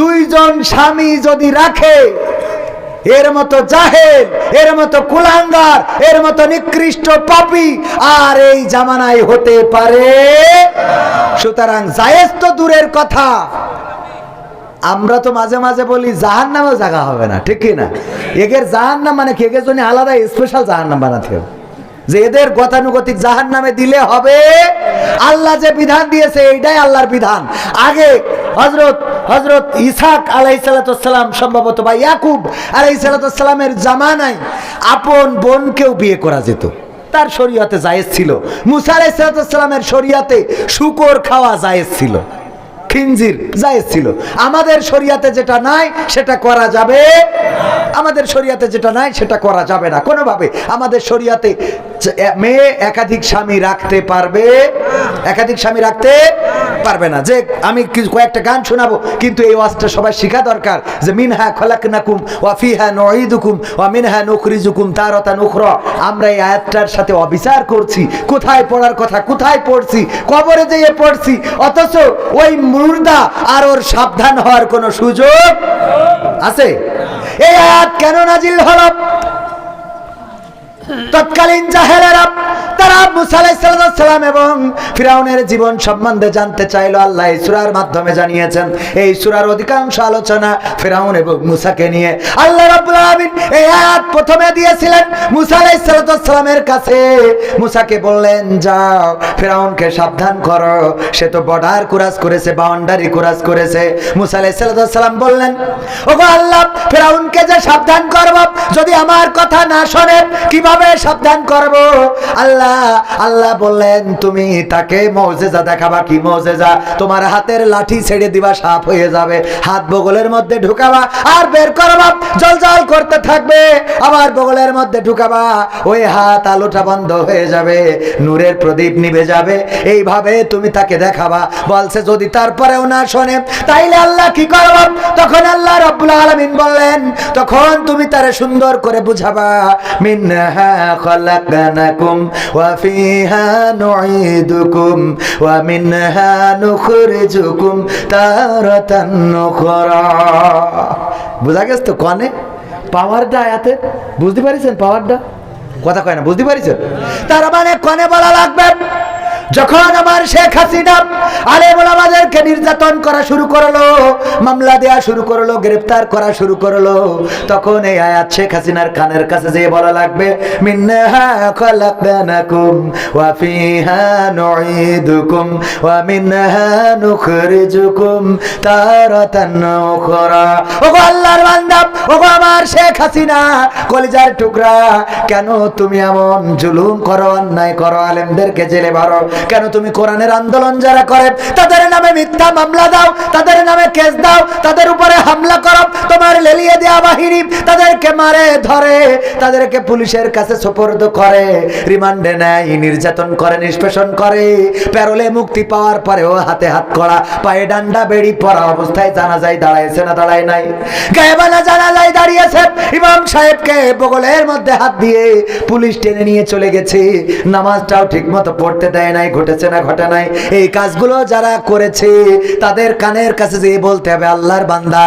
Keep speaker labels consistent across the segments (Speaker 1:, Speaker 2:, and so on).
Speaker 1: দুইজন স্বামী যদি রাখে, এর মতো জাহেল, এর মতো কুলাঙ্গার, এর মতো নিকৃষ্ট পাপি আর এই জামানায় হতে পারে। সুতরাং জায়েজ তো দূরের কথা। আমরা তো মাঝে মাঝে বলি জাহান নামেও জায়গা হবে না, ঠিক না? এগের জাহান নাম মানে কি? এগের জন্য আলাদা স্পেশাল জাহান নাম বানাতে হবে। যে এদের গতানুগতিক জাহান নামে দিলে হবে, আল্লাহ যে বিধান দিয়েছে, এইটাই আল্লাহর বিধান। আগে হজরত হজরত ইসাক আলাইসালাম সম্ভবত বা ইয়াকুব আলাইসালামের জামানায় আপন বোনকেও বিয়ে করা যেত। তার শরীয়তে জায়েজ ছিল। মুসা আলাইসালামের শরীয়তে শুকর খাওয়া জায়েজ ছিল। খিনজির জায়েজ ছিল। আমাদের শরিয়াতে যেটা নাই, সেটা করা যাবে আমাদের শরিয়াতে যেটা নাই, সেটা করা যাবে না। কোনোভাবে আমাদের শরিয়াতে মেয়ে একাধিক স্বামী রাখতে পারবে। একাধিক স্বামী রাখতে পারবে না। যে আমি কয়েকটা গান শোনাবো, কিন্তু এই ওয়াজটা সবাই শেখা দরকার। যে মিনহা খলাকনাকুম ওয়া ফিহা নুঈদুকুম ওয়া মিনহা নুখরিজুকুম তারাতান উখরা। আমরা এই আয়াতটার সাথে অবিচার করছি। কোথায় পড়ার কথা? কোথায় পড়ছি? কবরে যেয়ে পড়ছি। অথচ ওই মুর্দা আর ওর সাবধান হওয়ার কোনো সুযোগ আছে? এই আয়াত কেন নাজিল হলো? তৎকালীন জাহেলেরা তারা মুসা সালাম এবং ফিরাউনের জীবন সম্বন্ধে জানতে চাইলো। আল্লাহ সূরার মাধ্যমে জানিয়েছেন, এই সূরার অধিকাংশ আলোচনা ফিরাউন এবং মুসাকে নিয়ে। আল্লাহ প্রথমে দিয়েছিলেন মুসা সালামের কাছে। মুসাকে বললেন, যাও, ফিরাউনকে সাবধান করো। সে তো বর্ডার কুরাস করেছে, বাউন্ডারি কুরাস করেছে। মুসা সালাম বললেন, ওগো আল্লাহ, ফিরাউনকে যে সাবধান করব, যদি আমার কথা না শোনে, কীভাবে সাবধান করব? আল্লাহ আল্লাহ বললেন, তুমি তাকে মৌজেজা দেখাবা। কি মৌজেজা? তোমার হাতের লাঠি ছেড়ে দিবা সাপ হয়ে যাবে। হাত বগলের মধ্যে ঢুকাবা আর বের করবা। জল জল করতে থাকবে, আবার বগলের মধ্যে ঢুকাবা। ওই হাত আলোটা বন্ধ হয়ে যাবে, নূরের প্রদীপ নিভে যাবে। এইভাবে তুমি তাকে দেখাবা। বলছে, যদি তারপরেও না শোনে, তাইলে আল্লাহ কি করব? তখন আল্লাহ রাব্বুল আলামিন বললেন, তখন তুমি তারে সুন্দর করে বুঝাবা। মিনহা ওয়া ফিহা নুঈদুকুম ওয়া মিনহা নুখরিজুকুম তারাতান নুখরা বুঝা গেছে তো কনে পাওয়ারটা আয়াতে, বুঝতে পারিছেন পাওয়ারটা কথা কয় না, বুঝতে পারিছেন? তার মানে কনে বলা লাগবে? যখন আমার শেখ হাসিনা আলেম ওলামাদেরকে নির্যাতন করা শুরু করল, মামলা দেয়া শুরু করল গ্রেফতার করা শুরু করল, তখন এই আয়াত শেখ হাসিনার কানের কাছে যেয়ে বলা লাগবে মিন্নাহা খলাকনাকুম ওয়া ফিহা নুঈদুকুম ওয়া মিনহা নুখরিজুকুম তারাতান উখরা। ওগো আল্লাহর বান্দা, ওগো আমার শেখ হাসিনা, কলিজার টুকরা, কেন তুমি এমন জুলুম করো, অন্যায় করো, আলেমদেরকে জেলে ভরো? কেন তুমি কোরআনের আন্দোলন যারা করে? তাদের নামে মিথ্যা মামলা দাও, তাদের নামে কেস দাও, তাদের উপরে হামলা করো, তোমার লেলিয়ে দেওয়া বাহিনী তাদেরকে মারে, ধরে, তাদেরকে পুলিশের কাছে সোপর্দ করে, রিমান্ডে নেয়, নির্যাতন করে, নিষ্পেষণ করে, প্যারোলে মুক্তি পাওয়ার পরেও হাতে হাত করা, পায়ে ডান্ডা বেড়ি পড়া অবস্থায় জানা যায় দাঁড়াইছে না, দাঁড়ায় নাই। গায়েবানা জানা যায় দাঁড়িয়েছে, ইমাম সাহেবকে বগলের মধ্যে হাত দিয়ে পুলিশ টেনে নিয়ে চলে গেছে। নামাজটাও ঠিক মতো পড়তে দেয় নাই ঘটেছে না, ঘটে নাই। এই কাজগুলো যারা করেছে, তাদের কানের কাছে যে বলতে হবে, আল্লাহর বান্দা,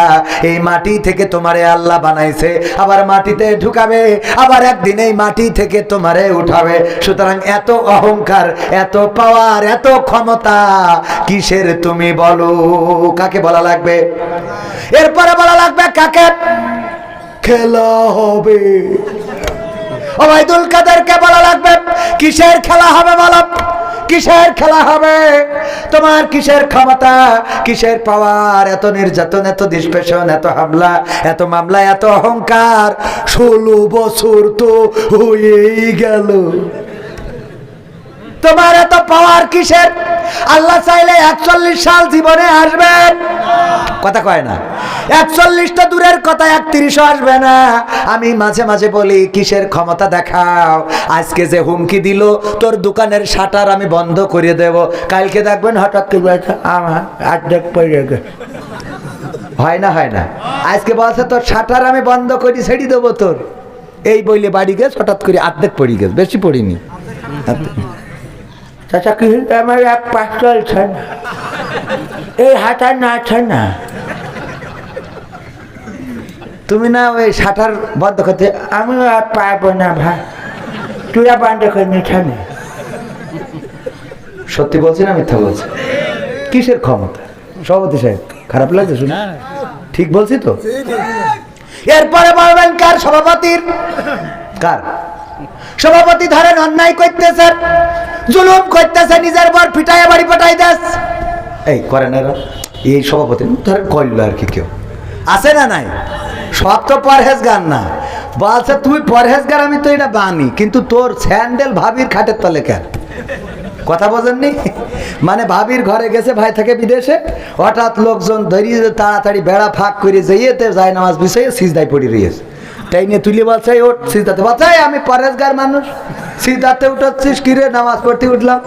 Speaker 1: এই মাটি থেকে তোমারে আল্লাহ বানাইছে। আবার মাটিতে ঢুকাবে, আবার একদিন এই মাটি থেকে তোমারে উঠাবে। সুতরাং এত অহংকার, এত পাওয়ার, এত ক্ষমতা কিসের তুমি বলো? কাকে বলা লাগবে? এরপরে বলা লাগবে, কাকে? খেলা হবে। ওবায়দুল কাদেরকে বলা লাগবে, কিসের খেলা হবে বলো? কিসের খেলা হবে? তোমার কিসের ক্ষমতা? কিসের পাওয়ার এত নির্যাতন, এত নিষ্পেষণ এত হামলা, এত মামলা, এত অহংকার। ষোলো বছর তো হয়েই গেল। তোমার এত পাওয়ার কিসের? আল্লাহ চাইলে একচল্লিশ সাল জীবনে আসবে। কথা কয় না। একচল্লিশটা দূরের কথা একত্রিশ আসবে না। আমি মাঝে মাঝে বলি, কিসের ক্ষমতা দেখাও? আজকে যে হুমকি দিল, তোর দোকানের শাটার আমি বন্ধ করে দেব। কালকে দেখবেন হঠাৎ করে হয় না হয় না। আজকে বলছে, তোর শাটার আমি বন্ধ করি ছেড়ে দেবো তোর। এই বইলে বাড়ি গেছ, হঠাৎ করে আর্ধেক পড়ে গেছে, বেশি পড়িনি। চাচা কি হয়েছে? আমার এক পাঁচ চলছে? না। এই হাত নাড়ছে না। তুমি না ওই শাটার বন্ধ করতে
Speaker 2: আমি আর পারব না ভাই তুরা বন্ধ করে নিছানে
Speaker 1: সত্যি বলছি না মিথ্যা বলছি? কিসের ক্ষমতা? সভাপতি সাহেব খারাপ লাগছে শুনে? ঠিক বলছি তো? এরপরে বলবেন কার সভাপতির? কার? সভাপতি ধরেন অন্যায় করতেছে জুলুম করতেছে, নিজের বর পিটায় বাড়ি পাঠাই দেস। এই, করেন এরা। এই সভাপতি, ধরেন করল আর কি কেউ। আছে না নাই? সব তো পরহেজ গান না। বলছে তুই পরহেজগার, আমি তো এটা বানি কিন্তু তোর স্যান্ডেল ভাবির খাটের তলে কেন? কথা বোঝেননি? মানে ভাবির ঘরে গেছে, ভাই থেকে বিদেশে। হঠাৎ লোকজন ধরিয়ে তাড়াতাড়ি বেড়া ফাঁক করে যাইয়েতে যায়, নামাজ বিষয়ে সিজদায় পড়ে রয়েছে তাই নিয়ে তুলি বলছে ওঠ বলছে "এই, আমি পরেশগার মানুষ। সিজদাতে উঠছিস কিরে নামাজ পড়তে উঠলাম।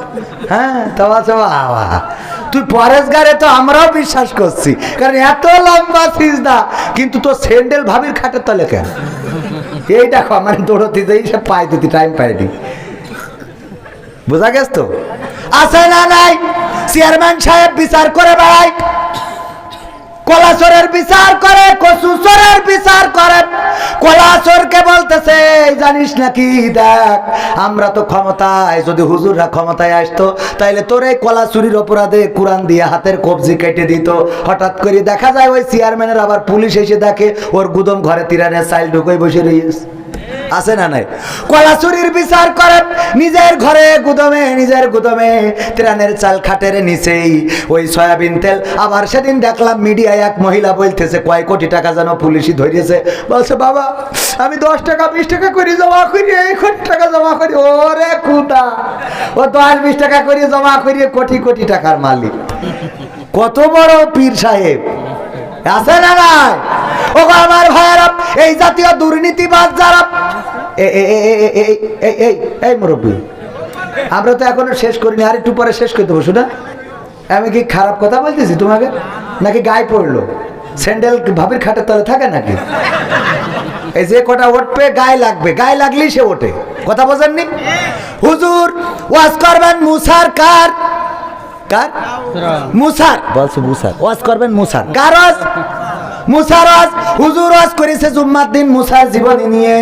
Speaker 1: হ্যাঁ তা বলছে বাবা তুই পরেশগারে তো আমরাও বিশ্বাস করছি। কারণ এত লম্বা সিজদা কিন্তু তোর স্যান্ডেল ভাবির খাটের তলে কেন? এই দেখো আমার দৌড়তে যাই সে পাই দিতি টাইম পাইনি বোঝা গেছ তো? আছে না নাই। চেয়ারম্যান সাহেব বিচার করে বেড়ায় কলাচরের বিচার করে কচুচরের বিচার করে। কলাচরকে বলতেছে জানিস নাকি দেখ, আমরা তো ক্ষমতায়, যদি হুজুররা ক্ষমতায় আসতো, তাইলে তোর এই কলা চুরির অপরাধে কোরআন দিয়ে হাতের কবজি কেটে দিত। হঠাৎ করে দেখা যায় ওই চেয়ারম্যানের আবার পুলিশ এসে দেখে, ওর গুদম ঘরে তিরানের সাইল ঢুকে বসে রয়েছে আছে না নাই? কলা চুরির বিচার করে নিজের ঘরে গুদমে, নিজের গুদমে, ত্রাণের চাল খাটের নিচেই। ওই সয়াবিন তেল, আবার সেদিন দেখলাম মিডিয়ায় এক মহিলা বলতেছে, কয় কোটি টাকা যেন পুলিশই ধরিয়েছে? বলছে, বাবা, আমি দশ টাকা, বিশ টাকা করে জমা করি, এই কোটি টাকা জমা করি। ওরে কুদা, ও দশ, বিশ টাকা করে জমা করি কোটি কোটি টাকার মালিক। কত বড় পীর সাহেব। আছে না নাই? ও আমার ভাইয়েরা এই জাতীয় দুর্নীতিবাজ যারা এই- এই এই মুরব্বী আমরা তো এখনও শেষ করিনি আর একটু পরে শেষ করতে বসু না আমি কি খারাপ কথা বলতেছি তোমাকে? নাকি গায়ে পড়ল? স্যান্ডেল ভাবির খাটের তলে থাকে নাকি? এই যে কটা উঠবে গায়ে লাগবে গায়ে লাগলেই সে ওঠে। কথা বোঝেননি? হুজুর ওয়াজ করবেন মুসার কার? কার? মুসার। বলছে মুসার। ওয়াজ করবেন মুসার। কার ওয়াজ মুসার হুজুর ওয়াজ করেছে জুম্মার দিন মুসার জীবনী নিয়ে।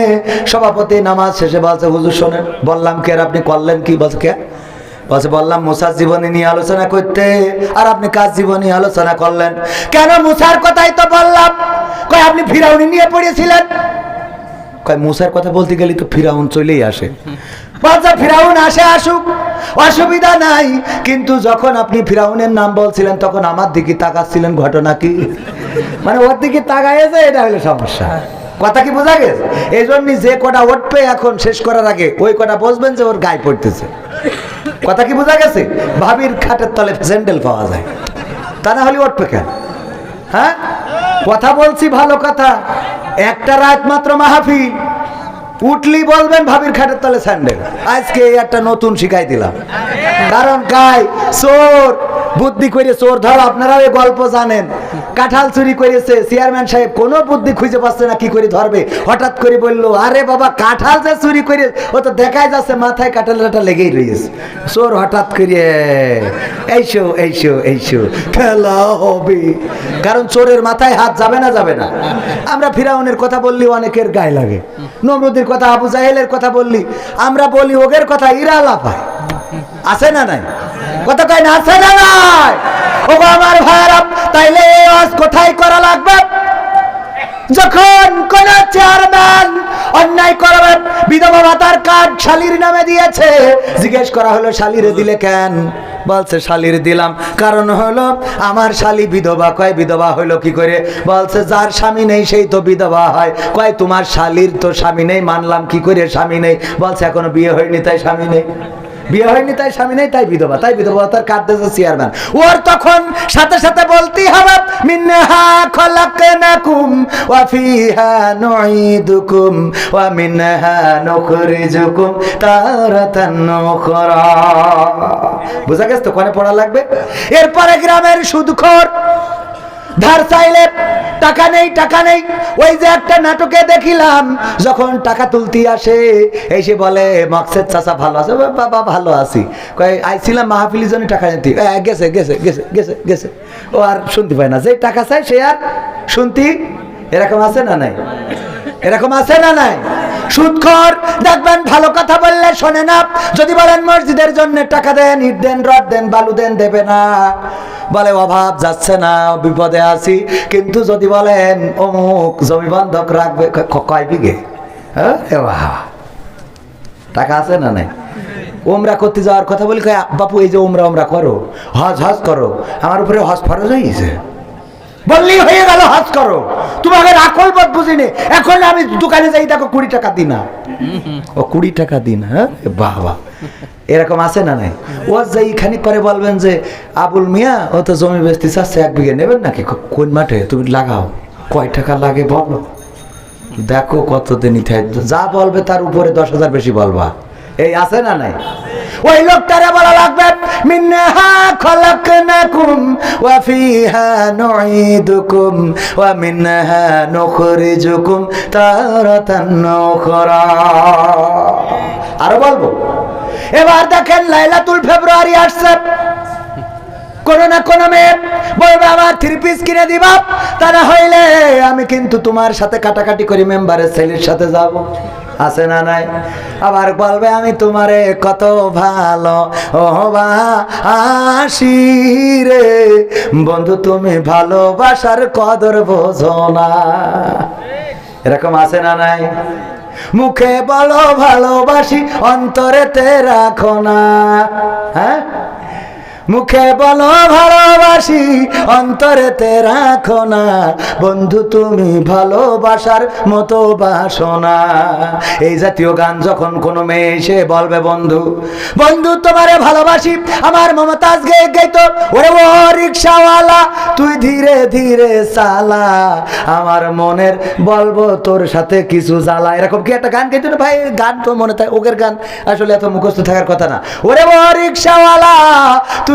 Speaker 1: সভাপতি নামাজ শেষে বলছে, হুজুর শোনেন, বললাম কে আর আপনি করলেন কি? বলছে, কে? বলছে, বললাম মুসার জীবনী নিয়ে আলোচনা করতে। আর আপনি কাজ জীবনী আলোচনা করলেন? কেন মুসার কথাই তো বললাম। কই আপনি ফিরাউনি নিয়ে পড়েছিলেন? কয়, মুসার কথা বলতে গেলে তো ফিরাউন চলেই আসে। ফিরাউন আসে আসুক, অসুবিধা নাই। কিন্তু যখন আপনি ফিরাউনের নাম বলছিলেন, তখন আমার দিকে তাকাচ্ছিলেন, ঘটনা কি? মানে ওর দিকে তাকাইছে এটা হলো সমস্যা। কথা কি বোঝা গেছে? এই জন্য যে কটা উঠবে এখন শেষ করার আগে, ওই কটা বসবেন যে ওর গায়ে পড়তেছে। কথা কি বোঝা গেছে? ভাবির খাটের তলে স্যান্ডেল পাওয়া যায়। তা না হলে উঠবে কেন? হ্যাঁ? কথা বলছি ভালো কথা। একটা রাত মাত্র মাহফিল। উঠলি বলবেন ভাবির খাটের তলে স্যান্ডেল। আজকে একটা নতুন শিখাই দিলাম। কারণ কাই? চোর! বুদ্ধি করে চোর। ধরো আপনারা এই গল্প জানেন। কাঁঠাল চুরি করেছে। চেয়ারম্যান সাহেব কোনো বুদ্ধি খুঁজে পাচ্ছে না, কি করে ধরবে? হঠাৎ করে বলল, আরে বাবা, কাঁঠাল যে চুরি করে, ও তো দেখাই যাচ্ছে, মাথায় কাঁঠালটা লেগেই রয়েছে। চোর হঠাৎ করে, এইসো এইসো এইসো, খেলা হবে। কারণ চোরের মাথায় হাত যাবে না যাবে না। আমরা ফিরাউনের কথা বললি, অনেকের গায়ে লাগে। নমরুদের কথা, আবু জাহেলের কথা বললি। আমরা বলি, ওগের কথা ইরা লাফায়। আছে না নাই? কথা কয় না আছে না নাই। ও আমার ভাইরা তাইলে ওয়াজ কোথায় করা লাগবে? যখন কোন চেয়ারম্যান অন্যায় করবে, বিধবা ভাতার কার্ড শালির নামে দিয়েছে। জিজ্ঞেস করা হলো, শালিরে দিলে কেন? বলছে, শালির দিলাম। কারণ হলো, আমার শালি বিধবা কয়, বিধবা হলো কি করে? বলছে, যার স্বামী নেই, সেই তো বিধবা হয়। কয়, তোমার শালির তো স্বামী নেই, মানলাম কি করে স্বামী নেই? বলছে, এখনও বিয়ে হয়নি, তাই স্বামী নেই। বিয়ে হয়নি, তাই স্বামী নেই, তাই বিধবা তাই বিধবা তার কাটতেছে চেয়ারম্যান ওর তখন সাথে সাথে বলতেই হবে, মিনহা ওয়া ফিহা নুঈদুকুম, ওয়া মিনহা নুখরিজুকুম তারাতান উখরা। বুঝা গেছে তো কোনে পড়া লাগবে? এরপরে গ্রামের সুদখোর ধার চাইলে টাকা নেই টাকা নেই। ওই যে একটা নাটকে দেখিলাম যখন টাকা তুলতে আসে এসে বলে মকসেদ চাচা ভালো আছে? বাবা ভালো আছি। আইছিলাম মাহফিলি জন্য টাকা নিতে। "এ, গেছে গেছে গেছে গেছে গেছে। ও আর শুনতে পায় না। যে টাকা চাই সে আর শুনতি এরকম আছে না নাই? এরকম আছে না নাই? সুদখোর দেখবেন, ভালো কথা বললে শোনে না। যদি বলেন, মসজিদের জন্য টাকা দেন, ইট দেন, রড দেন, বালু দেন, দেবে না। বলে, অভাব যাচ্ছে না, বিপদে আছি। কিন্তু যদি বলেন, অমুক জমি বন্ধক রাখবে কয় বিঘে? হ্যাঁ? টাকা আছে না নাই? ওমরা করতে যাওয়ার কথা বলি বাপু, এই যে ওমরা ওমরা করো হজ হজ করো। আমার উপরে হজ ফরজ হয়ে গেছে। বললেই হয়ে গেল হজ করো। তুমি তোমাকে রাখল বোধ বুঝিনি। এখন আমি দোকানে যাই, দেখো, কুড়ি টাকা দিন ও, কুড়ি টাকা দিন হ্যাঁ? বাহ এরকম আছে না নাই? ও যাই খানিক পরে বলবেন যে, আবুল মিয়া, ও তো জমি বেচতে চাচ্ছে, এক বিঘে নেবেন নাকি? কোন মাঠে? তুমি লাগাও। কয় টাকা লাগে বলো। দেখো কত দিনই যা বলবে তার উপরে দশ হাজার বেশি বলবা। এই আছে না নাই? ওই লোকটারে বলা লাগবে মিন্নাহা খলাকনাকুম ওয়া ফিহা নুঈদুকুম ওয়া মিনহা নুখরিজুকুম তারাতান উখরা। আরও বলব। এবার দেখেন লাইলাতুল ফেব্রুয়ারি আসছে। কোন না কোন মেয়ে। বলবে আমার থ্রি পিস কিনে দিবা? তা না হইলে, আমি কিন্তু তোমার সাথে কাটাকাটি করি, মেম্বারের ছেলের সাথে যাব। আছে না নাই? আবার বলবে, আমি তোমারে কত ভালো ও বা আসি রে। বন্ধু, তুমি ভালোবাসার কদর বোঝো না। এরকম আছে না নাই? মুখে বলো, ভালোবাসি, অন্তরেতে রাখো না। হ্যাঁ? মুখে বলো ভালোবাসি, অন্তরেতে রাখো না। বন্ধু, তুমি ভালোবাসার মতো বাসো না এই জাতীয় গান যখন কোনো মেয়ে এসে বলবে, বন্ধু বন্ধু, তোমারে ভালোবাসি, আমার মমতাজ গে গেতো ওরে ও রিক্সাওয়ালা, তুই ধীরে ধীরে চালা। আমার মনের বলব তোর সাথে কিছু জ্বালা। এরকম কি একটা গান গাইতো না ভাই, গান তো মনে থাকে ওকের গান আসলে এত মুখস্থ থাকার কথা না। ওরে ও রিক্সাওয়ালা, তুই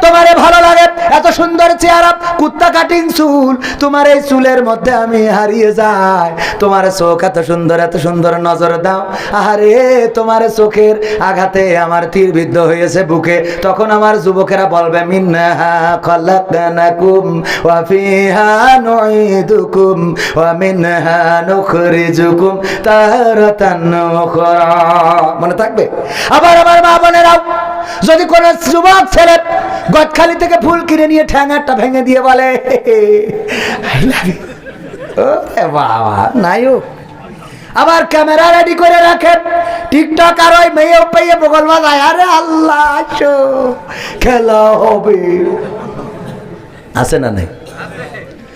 Speaker 1: তোমারে ভালো লাগে? এত সুন্দর চেহারা, কুত্তা কাটিং চুল। তোমার এই চুলের মধ্যে আমি হারিয়ে যাই। তোমার চোখ এত সুন্দর এত সুন্দর নজর দাও। আরে তোমার চোখের আঘাতে আমার তীর বিদ্ধ হয়েছে বুকে। তখন আমার যুবকেরা বলবে মনে থাকবে? আবার আমার মা বোনেরাও যদি কোন যুবক ছেলে গদখালি থেকে ফুল কিনে নিয়ে ঠ্যাঙারটা ভেঙে দিয়ে বলে নায়ক। আবার ক্যামেরা রেডি করে রাখে। টিকটক আর ওই মেয়ে পেয়ে বগল বাজায়, আরে আল্লাহ খেলা হবে। আছে না নাই?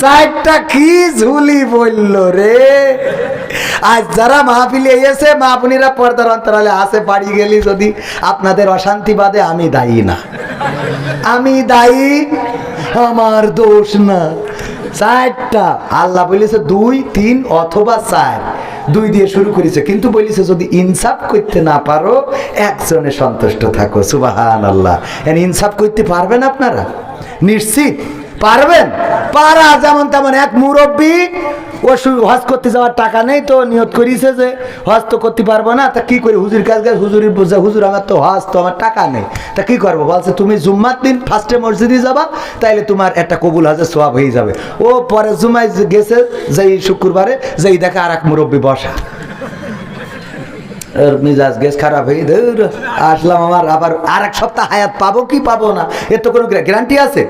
Speaker 1: চারটা কি ঝুলি বলল রে? আজ যারা মাহফিলে এসে মাহফুনিরা পর্দার অন্তরালে আসে, বাড়ি গেলি যদি আপনাদের অশান্তি বাদে, আমি দায়ী না। আমি দায়ী, আমার দোষ না। চারটা। আল্লাহ বলেছে দুই, তিন অথবা চার। দুই দিয়ে শুরু করেছে, কিন্তু বলেছে যদি ইনসাফ করতে না পারো, একজনে সন্তুষ্ট থাকো। সুবাহান আল্লাহ ইনসাফ করতে পারবেন আপনারা? নিশ্চিত। পারবেন? পারা যেমন তেমন এক মুরব্বী, ও হজ করতে যাওয়ার টাকা নেই তো, নিয়ত করিছে যে হজ তো করতে পারব না, তা কি করি? হুজুর কাজ হুজুরের বোঝা হুজুর, আমার তো হজ, তো আমার টাকা নেই। তা কি করব? বলছে, তুমি জুম্মার দিন ফার্স্টে মসজিদে যাবা, তাইলে তোমার একটা কবুল হাজার সোয়াব হয়ে যাবে। ও পরে জুমায় গেছে, যেই শুক্রবারে, যেই দেখে আর এক মুরব্বী বসা। মিজাজ গেস খারাপ হয়ে ধুর, আসলাম আমার আবার আর এক সপ্তাহ হায়াত পাবো কি পাবো না? এর তো কোনো গ্যারান্টি আছে?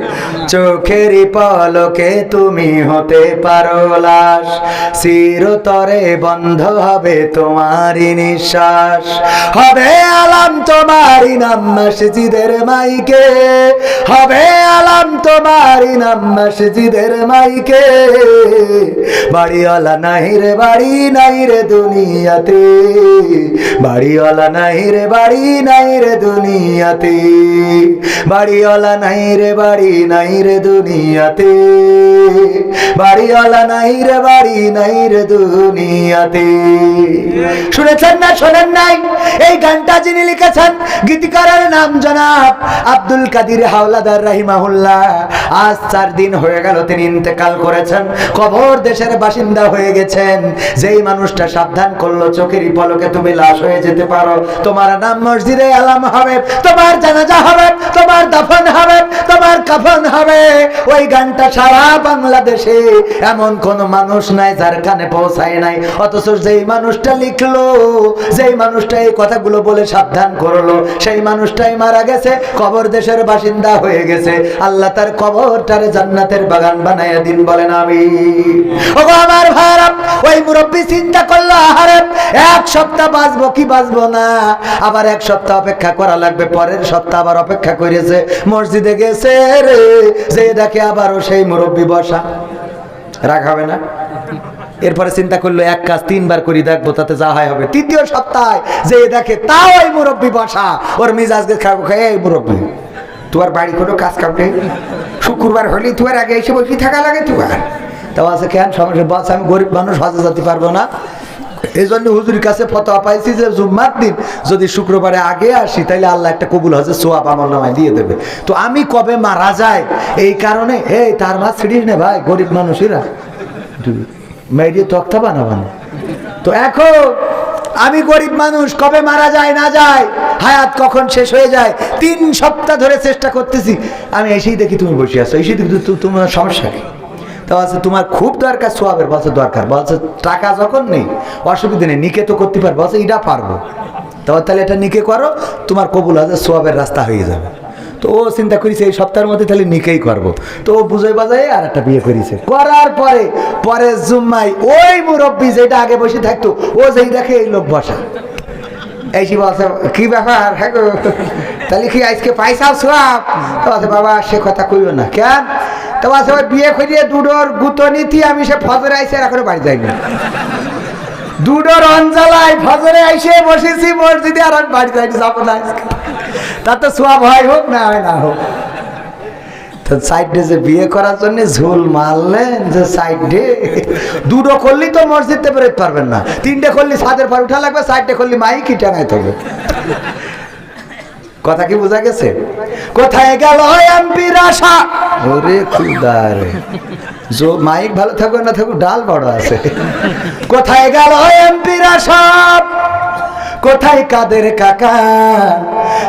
Speaker 1: চোখেরই পলকে তুমি হতে পারো লাশ চিরতরে বন্ধ হবে তোমারই নিঃশ্বাস। হবে আলাম তোমারই নাম মসজিদের মাইকে হবে আলাম তোমারই নাম মসজিদের মাইকে। বাড়িওয়ালা নাই রে বাড়ি নাই রে দুনিয়াতে। বাড়িওয়ালা নাই রে, বাড়ি নাই রে দুনিয়াতে। বাড়িওয়ালা নাই রে, বাড়ি নাই রে দুনিয়াতে। বাড়িওয়ালা নাই রে, বাড়ি নাই রে দুনিয়াতে। শুনেছেন না, শোনেন নাই? এই গানটা যিনি লিখেছেন, গীতিকারের নাম জনাব আব্দুল কাদির হাওলাদার রাহিমাহুল্লাহ। আজ চার দিন হয়ে গেল তিনি ইন্তেকাল করেছেন। কবর দেশের বাসিন্দা হয়ে গেছেন। যেই মানুষটা সাবধান করল চোখেরই পলকে তুমি লাশ হয়ে যেতে পারো। তোমার নাম মসজিদে আলাম হবে, তোমার জানাজা হবে, তোমার দাফন হবে, তোমার কাফন হবে। ওই গানটা সারা বাংলাদেশে এমন কোন মানুষ নাই যার কানে পৌঁছায় নাই। অথচ যেই মানুষটা লিখলো, যেই মানুষটা এই কথাগুলো বলে সাবধান করল, সেই মানুষটাই মারা গেছে, কবর দেশের বাসিন্দা হয়ে গেছে। আল্লাহ তার কবরটারে জান্নাতের বাগান বানাইয়া দিন বলেন আমি ও আমার ভাইরা ওই মুরব্বী চিন্তা করল, আহারে, এক সপ্তাহ বাঁচবো, কি বাঁচবো না? আবার এক সপ্তাহ অপেক্ষা করা লাগবে, পরের সপ্তাহ আবার অপেক্ষা করেছে। মসজিদে গেছে রে, যে দেখে আবারও সেই মুরব্বী বসা। রাগ হবে না? এরপরে চিন্তা করল, এক কাজ তিনবার করি, দেখব তাতে যা হয় হবে। তৃতীয় সপ্তাহে যে দেখে, তাও ওই মুরব্বী বসা। ওর মিজাজকে খাব খাই এই মুরব্বী।
Speaker 2: তোমার বাড়ি কোনো কাজ কাম নেই? শুক্রবার হলে তোমার আগে এসে বসে থাকা লাগে তোমার
Speaker 1: তাও আছে কেন? সমস্যা, বস, আমি গরিব মানুষ হজে যেতে পারব না। এই জন্য হুজুরের কাছে ফতোয়া পাইছি যে জুম্মার দিন যদি শুক্রবারে আগে আসি তাহলে আল্লাহ একটা কবুল হজে সোয়াব আমার নামায় দিয়ে দেবে। তো আমি কবে মারা যায় এই কারণে, এই তার মা ছিড়িস নে ভাই, গরিব মানুষেরা। মেয়েরিয়ে তক্তা বানাবানো তো এখন, আমি গরিব মানুষ, কবে মারা যায়, না যায়, হায়াত কখন শেষ হয়ে যায়, তিন সপ্তাহ ধরে চেষ্টা করতেছি। আমি এসেই দেখি তুমি বসে আছো, এসেই দেখি তোমার সমস্যা কি? তো আছে, তোমার খুব দরকার সোয়াবের, বলছে দরকার, বলছে টাকা যখন নেই, অসুবিধা নেই, নিকে তো করতে পারব, বলছে এটা পারব। তো তাহলে এটা নিকে করো, তোমার কবুল আছে সোয়াবের রাস্তা হয়ে যাবে। তো ও চিন্তা করেছে, এই সপ্তাহের মধ্যে তাহলে নিকেই করব। তো ও বুঝে বাজায় আর একটা বিয়ে করেছে। করার পরে পরে জুম্মাই ওই মুরব্বী যেটা আগে বসে থাকতো, ও যেই দেখে এই লোক বসা।
Speaker 2: এই বলছে, কি ব্যাপার? হ্যাঁ তাহলে কি আজকে পয়সাও সব বাবা, সে কথা কইও না। কেন? তো বলছে ওই বিয়ে করিয়ে দুটোর গুতো নীতি আমি সে ফজরে আইসে এখনও বাড়ি যাইনি।
Speaker 1: দুটোর অঞ্জলায় ফজরে এসে বসেছি, মসজিদে আর আমি বাড়ি যাইতে যাব না। তাতে সোয়াব হয় হোক না হয়, না হোক। তো সাইডে যে বিয়ে করার জন্য ঝুল মারলেন যে সাইডে। দুটো করলেই তো মসজিদে বেরোতে পারবেন না। তিনটে করলে সাদের পর উঠা লাগবে, সাইডে করলে মাইকি টাঙাইতে হবে কথা কি বোঝা গেছে? কোথায় গেল এমপির আশা? ওরে খুদারে জো, মাইক ভালো থাকুক, না থাকুক, ডাল বড় আছে। কোথায় গেল এমপির আশা? কোথায় কাদের কাকা?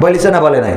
Speaker 1: বলিছে না বলে নাই?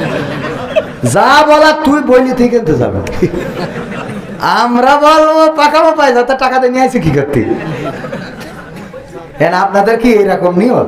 Speaker 1: যা বলা তুই বইলি থেকে কিনতে যাবে। আমরা বলব, পাকাবো পাই যাতে টাকাতে নিয়ে আসি কি করতে? আপনাদের কি এরকম নিয়ম?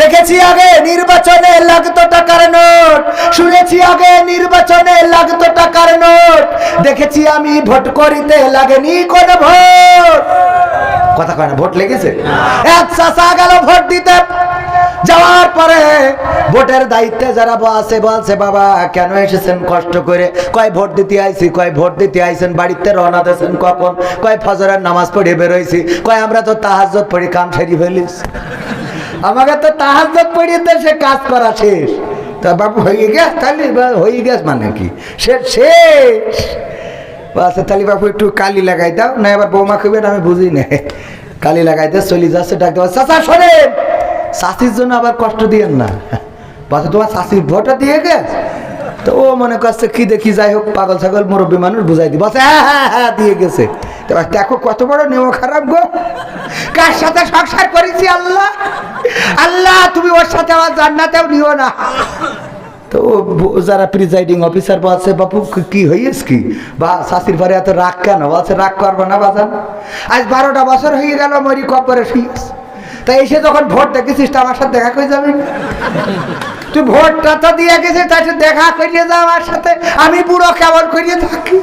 Speaker 1: দেখেছি আগে নির্বাচনে লাগতো টাকার নোট। শুনেছি আগে নির্বাচনে লাগতো টাকার নোট। দেখেছি আমি ভোট করিতে লাগেনি কোন ভোট। কথা কয় না, ভোট লেগেছে? এক চাষা গেল ভোট দিতে। যাওয়ার পরে ভোটের দায়িত্বে যারা আছে বলছে, বাবা, কেন এসেছেন কষ্ট করে? কয় ভোট দিতে আইছি, কয় ভোট দিতে আইছেন, বাড়িতে রওনা দিয়েছেন কখন? কয় ফজরের নামাজ পড়ে বেরোইছি, কয় আমরা তো তাহাজ্জত পড়ি কাম সেরি ফেলিস আমাকে তো তাহাজ্জত পড়িয়ে সে কাজ করা শেষ। তা বাবু হয়ে গেছ তাহলে বা- হয়ে গেছ মানে কি? সে শেষ। আচ্ছা তাহলে বাবু একটু কালি লাগাই দাও না এবার বৌমা খুবই আমি বুঝি না। কালি লাগাই দিয়ে চলে যাচ্ছে ডাক দেওয়া চাচা শাশির জন্য আবার কষ্ট দিয়েন না। বাচ্চা তোমার শাশির ভোটটা দিয়ে গেছ? তো ও মনে করছে, কি দেখি যাই হোক, পাগল ছাগল, মুরব্বী মানুষ বুঝাই দি বলছে হ্যাঁ হ্যাঁ হ্যাঁ দিয়ে গেছে। এবার দেখো কত বড় নেও খারাপ গো। কার সাথে সংসার করেছি আল্লাহ? আল্লাহ, তুমি ওর সাথে আমার জান্নাতেও নিও না। তো যারা প্রিজাইডিং অফিসার বলছে বাপু, কি- হইস কি? বা শাশির পরে এত রাগ কেন? বলছে রাগ করব না বাজান। আজ বারোটা বছর হয়ে গেল, মরি কপরে শুইস তাই এসে যখন ভোট দেখেছিস, তো আমার সাথে দেখা করে যাবি? তুই ভোটটা তো দিয়ে গেছিস তাই দেখা করিয়ে যা আমার সাথে। আমি বুড়ো কেমন করিয়ে থাকি?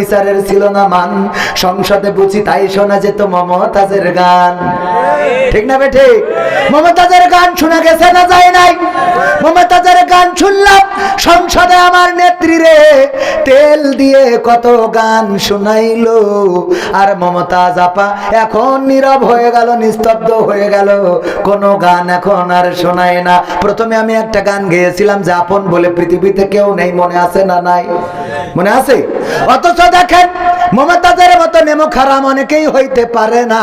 Speaker 1: বিচারের ছিল না মান। সংসদে বুঝি তাই শোনা যেত মমতাজের গান। ঠিক না বেঠে? মমতাজের গান শোনা গেছে না যায় নাই? মমতাজের গান শুনলাম সংসদে আমার নেত্রী রে তেল দিয়ে কত গান শুনাইলো। আর মমতাজ আপা এখন নীরব হয়ে গেল নিস্তব্ধ হয়ে গেল। কোনো গান এখন আর শোনায় না। প্রথমে আমি একটা গান গেয়েছিলাম যে আপন বলে পৃথিবীতে কেউ নেই মনে আছে না নাই? মনে আছে? অথচ দেখেন, মমতাজের মতো নেমো খারাম অনেকেই হইতে পারে না।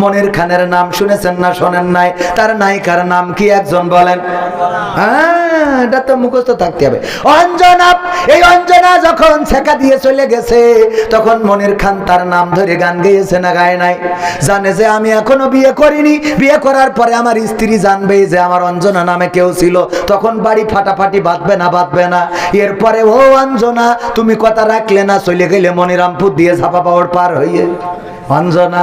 Speaker 1: মনির খানের নাম শুনেছেন না শোনেন নাই? তার নায়িকার নাম কি একজন বলেন? হ্যাঁ মুখস্থ থাকতে হবে। অঞ্জনা, এই অঞ্জনা যখন ছেকা দিয়ে চলে গেছে, তখন মনির খান তার নাম ধরে গান গেয়েছে না গায় নাই? জানে যে আমি এখনও বিয়ে করিনি। বিয়ে করার পরে আমার স্ত্রী জানবে যে আমার অঞ্জনা নামে কেউ ছিল। তখন বাড়ি ফাটাফাটি বাঁধবে না বাঁধবে না। এরপরে ও অঞ্জনা তুমি কথা রাখলে না চলে গেলে মনিরামপুর দিয়ে ঝাপা পাওয়ার পার হইয়ে। অঞ্জনা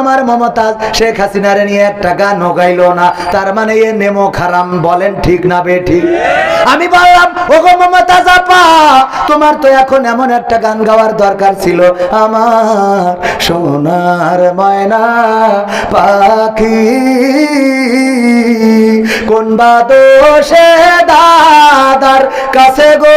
Speaker 1: আমার মমতাজ শেখ হাসিনারে নিয়ে একটা গান গাইলো না। তার মানে এ নেমো খারাম, বলেন ঠিক না বে ঠিক? আমি বললাম, ওগো মমতাজ আপা, তোমার তো এখন এমন একটা গান গাওয়ার দরকার ছিল। আমার সোনার ময়না পাখি, কোন বা দোষে দাদার কাছে গো?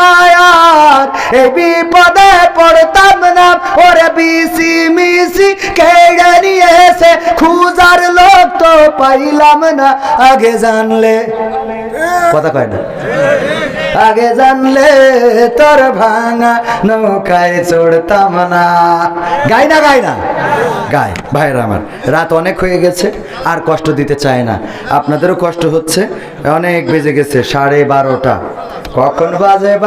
Speaker 1: আর এই বিপদে পড়তাম না, ওরে বিসি মিসি, কেড়ে নিয়ে এসে খুঁজার লোক তো পাইলাম না। আগে জানলে, কথা কয় না। আগে জানলে তোর ভাঙা নৌকায় চড়তাম না। গাই না গাই না। গায়, ভাইরা আমার, রাত অনেক হয়ে গেছে, আর কষ্ট দিতে চায় না। আপনাদেরও কষ্ট হচ্ছে, অনেক বেজে গেছে, সাড়ে বারোটা। কখন বাজে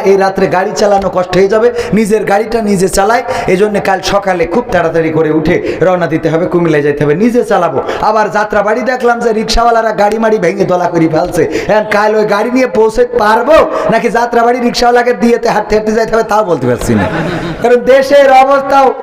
Speaker 1: এই রাত্রে গাড়ি চালানো কষ্ট হয়ে যাবে। নিজের গাড়িটা নিজে চালায়। এই জন্য কাল সকালে খুব তাড়াতাড়ি করে উঠে রওনা দিতে হবে, কুমিল্লায় যেতে হবে। নিজে চালাবো। আবার যাত্রা বাড়ি দেখলাম যে রিক্সাওয়ালারা গাড়ি মাড়ি ভেঙে দলা করে ফেলছে। হ্যাঁ কাল ওই গাড়ি নিয়ে পৌঁছে পারব? নাকি যাত্রা বাড়ি রিক্সাওয়ালাকে দিয়েতে হাঁটতে হাঁটতে যাইতে হবে? তাও বলতে পারছি না। কারণ দেশের অবস্থাও